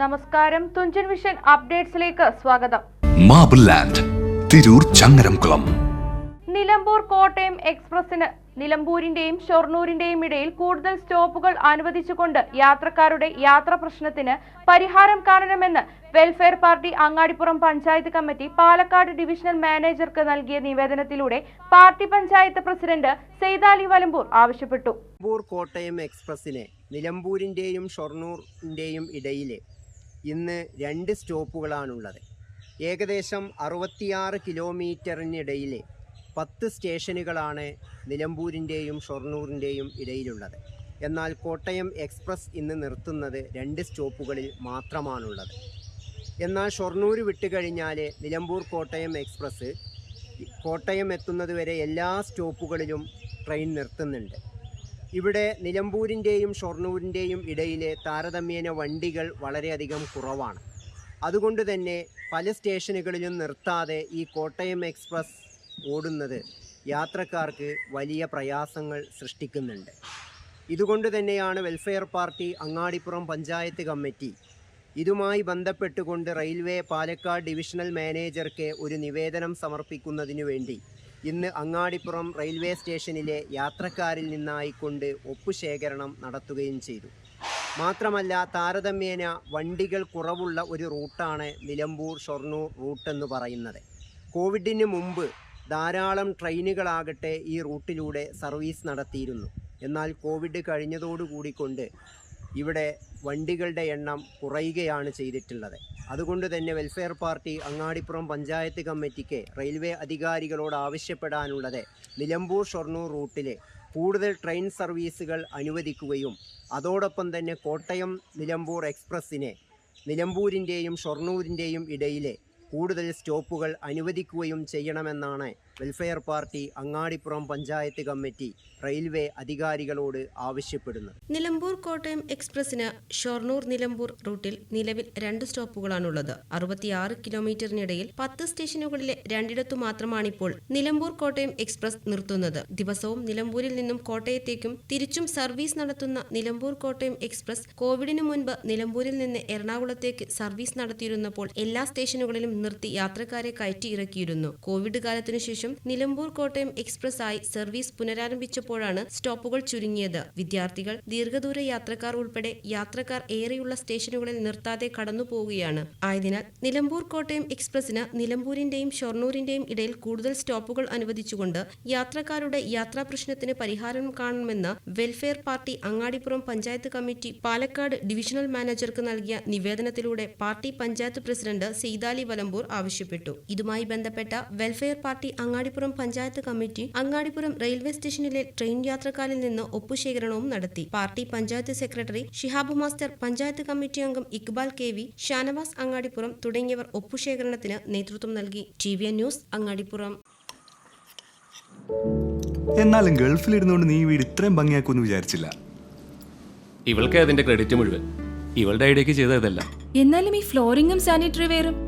നമസ്കാരം. തുഞ്ചൻ വിഷൻ അപ്ഡേറ്റ്സിലേക്ക് സ്വാഗതം. Marble land Tirur Changaramkulam. Nilambur Kottayam എക്സ്പ്രസിന് നിലമ്പൂരിന്റെയും ഷൊർണൂരിന്റെയും ഇടയിൽ കൂടുതൽ സ്റ്റോപ്പുകൾ അനുവദിച്ചുകൊണ്ട് യാത്രക്കാരുടെ യാത്ര പ്രശ്നത്തിന് പരിഹാരം കാണണമെന്ന് welfare party Angadipuram panchayat committee Palakkad divisional മാനേജർക്ക് നൽകിയ നിവേദനത്തിലൂടെ പാർട്ടി പഞ്ചായത്ത് പ്രസിഡന്റ് സെയ്താലി വലമ്പൂർ ആവശ്യപ്പെട്ടു. കോട്ടയം എക്സ്പ്രസിനെ നിലമ്പൂരിന്റെയും ഷൊർണൂരിന്റെയും ഇടയിൽ ഇന്ന് രണ്ട് സ്റ്റോപ്പുകളാണുള്ളത്. ഏകദേശം അറുപത്തിയാറ് കിലോമീറ്ററിനിടയിലെ പത്ത് സ്റ്റേഷനുകളാണ് നിലമ്പൂരിന്റെയും ഷൊർണൂറിന്റെയും ഇടയിലുള്ളത്. എന്നാൽ കോട്ടയം എക്സ്പ്രസ് ഇന്ന് നിർത്തുന്നത് രണ്ട് സ്റ്റോപ്പുകളിൽ മാത്രമാണുള്ളത്. എന്നാൽ ഷൊർണൂർ വിട്ടുകഴിഞ്ഞാൽ നിലമ്പൂർ കോട്ടയം എക്സ്പ്രസ് കോട്ടയം എത്തുന്നത് വരെ എല്ലാ സ്റ്റോപ്പുകളിലും ട്രെയിൻ നിർത്തുന്നുണ്ട്. ഇവിടെ നിലമ്പൂരിന്റെയും ഷൊർണൂരിന്റെയും ഇടയിലെ താരതമ്യേന വണ്ടികൾ വളരെയധികം കുറവാണ്. അതുകൊണ്ട് തന്നെ പല സ്റ്റേഷനുകളിലും നിർത്താതെ ഈ കോട്ടയം എക്സ്പ്രസ് ഓടുന്നത് യാത്രക്കാർക്ക് വലിയ പ്രയാസങ്ങൾ സൃഷ്ടിക്കുന്നുണ്ട്. ഇതുകൊണ്ട് തന്നെയാണ് welfare party Angadipuram panchayat committee ഇതുമായി ബന്ധപ്പെട്ടുകൊണ്ട് റെയിൽവേ പാലക്കാട് ഡിവിഷണൽ മാനേജർക്ക് ഒരു നിവേദനം സമർപ്പിക്കുന്നതിനു വേണ്ടി ഇന്ന് അങ്ങാടിപ്പുറം റെയിൽവേ സ്റ്റേഷനിലെ യാത്രക്കാരിൽ നിന്നായിക്കൊണ്ട് ഒപ്പുശേഖരണം നടത്തുകയും ചെയ്തു. മാത്രമല്ല താരതമ്യേന വണ്ടികൾ കുറവുള്ള ഒരു റൂട്ടാണ് നിലമ്പൂർ ഷൊർണൂർ റൂട്ടെന്ന് പറയുന്നത്. കോവിഡിന് മുമ്പ് ധാരാളം ട്രെയിനുകളാകട്ടെ ഈ റൂട്ടിലൂടെ സർവീസ് നടത്തിയിരുന്നു. എന്നാൽ കോവിഡ് കഴിഞ്ഞതോടുകൂടി കൊണ്ട് ഇവിടെ വണ്ടികളുടെ എണ്ണം കുറയുകയാണ് ചെയ്തിട്ടുള്ളത്. അതുകൊണ്ട് തന്നെ വെൽഫെയർ പാർട്ടി അങ്ങാടിപ്പുറം പഞ്ചായത്ത് കമ്മിറ്റിക്ക് റെയിൽവേ അധികാരികളോട് ആവശ്യപ്പെടാനുള്ളത് നിലമ്പൂർ ഷൊർണൂർ റൂട്ടിലെ കൂടുതൽ ട്രെയിൻ സർവീസുകൾ അനുവദിക്കുകയും അതോടൊപ്പം തന്നെ കോട്ടയം നിലമ്പൂർ എക്സ്പ്രസ്സിനെ നിലമ്പൂരിന്റെയും ഷൊർണൂരിന്റെയും ഇടയിലെ കൂടുതൽ സ്റ്റോപ്പുകൾ അനുവദിക്കുകയും ചെയ്യണമെന്നാണ് welfare party Angadipuram panchayat committee railway അധികാരികളോട് ആവശ്യപ്പെടുന്നത്. നിലമ്പൂർ കോട്ടയം എക്സ്പ്രസിന് ഷൊർണൂർ നിലമ്പൂർ റൂട്ടിൽ നിലവിൽ രണ്ട് സ്റ്റോപ്പുകളാണുള്ളത്. അറുപത്തിയാറ് കിലോമീറ്ററിനിടയിൽ പത്ത് സ്റ്റേഷനുകളിലെ രണ്ടിടത്തു മാത്രമാണിപ്പോൾ നിലമ്പൂർ കോട്ടയം എക്സ്പ്രസ് നിർത്തുന്നത്. ദിവസവും നിലമ്പൂരിൽ നിന്നും കോട്ടയത്തേക്കും തിരിച്ചും സർവീസ് നടത്തുന്ന നിലമ്പൂർ കോട്ടയം എക്സ്പ്രസ് കോവിഡിനു മുൻപ് നിലമ്പൂരിൽ നിന്ന് എറണാകുളത്തേക്ക് സർവീസ് നടത്തിയിരുന്നപ്പോൾ എല്ലാ സ്റ്റേഷനുകളിലും നിർത്തി യാത്രക്കാരെ കയറ്റി ഇറക്കിയിരുന്നു കോവിഡ് കാലത്തിനു ശേഷം നിലമ്പൂർ കോട്ടയം എക്സ്പ്രസ് ആയി സർവീസ് പുനരാരംഭിച്ചപ്പോഴാണ് സ്റ്റോപ്പുകൾ ചുരുങ്ങിയത്. വിദ്യാർത്ഥികൾ ദീർഘദൂര യാത്രക്കാർ ഉൾപ്പെടെ യാത്രക്കാർ ഏറെയുള്ള സ്റ്റേഷനുകളിൽ നിർത്താതെ കടന്നു പോവുകയാണ്. ആയതിനാൽ നിലമ്പൂർ കോട്ടയം എക്സ്പ്രസിന് നിലമ്പൂരിന്റെയും ഷൊർണൂരിന്റെയും ഇടയിൽ കൂടുതൽ സ്റ്റോപ്പുകൾ അനുവദിച്ചുകൊണ്ട് യാത്രക്കാരുടെ യാത്രാ പ്രശ്നത്തിന് പരിഹാരം കാണണമെന്ന് welfare party Angadipuram panchayat committee Palakkad divisional മാനേജർക്ക് നൽകിയ നിവേദനത്തിലൂടെ പാർട്ടി പഞ്ചായത്ത് പ്രസിഡന്റ് സെയ്താലി വലമ്പൂർ ആവശ്യപ്പെട്ടു. ഇതുമായി ബന്ധപ്പെട്ട welfare party Angadipuram panchayat committee Angadipuram railway സ്റ്റേഷനിലെ ട്രെയിൻ യാത്രക്കാരിൽ നിന്ന് ഒപ്പുശേഖരണവും നടത്തി. Party panchayat secretary Shihab master panchayat committee അംഗം ഇക്ബാൽ കെ വി ഷാനവാസ് അങ്ങാടിപ്പുറം തുടങ്ങിയവർ ഒപ്പുശേഖരണത്തിന് നേതൃത്വം നൽകി. T V news Angadipuram. എന്നാലും ഗൾഫിലിരുന്നുകൊണ്ട് നീ വീട് ഇത്രയും ഭംഗിയാക്കുമെന്ന് വിചാരിച്ചില്ല. ഇവൾക്ക് അതിന്റെ ക്രെഡിറ്റ് മുഴുവൻ. ഇവളുടെ ഐഡിയക്ക് ചെയ്തതല്ല. എന്നാലും ഈ ഫ്ലോറിംഗും സാനിറ്ററി വെയറും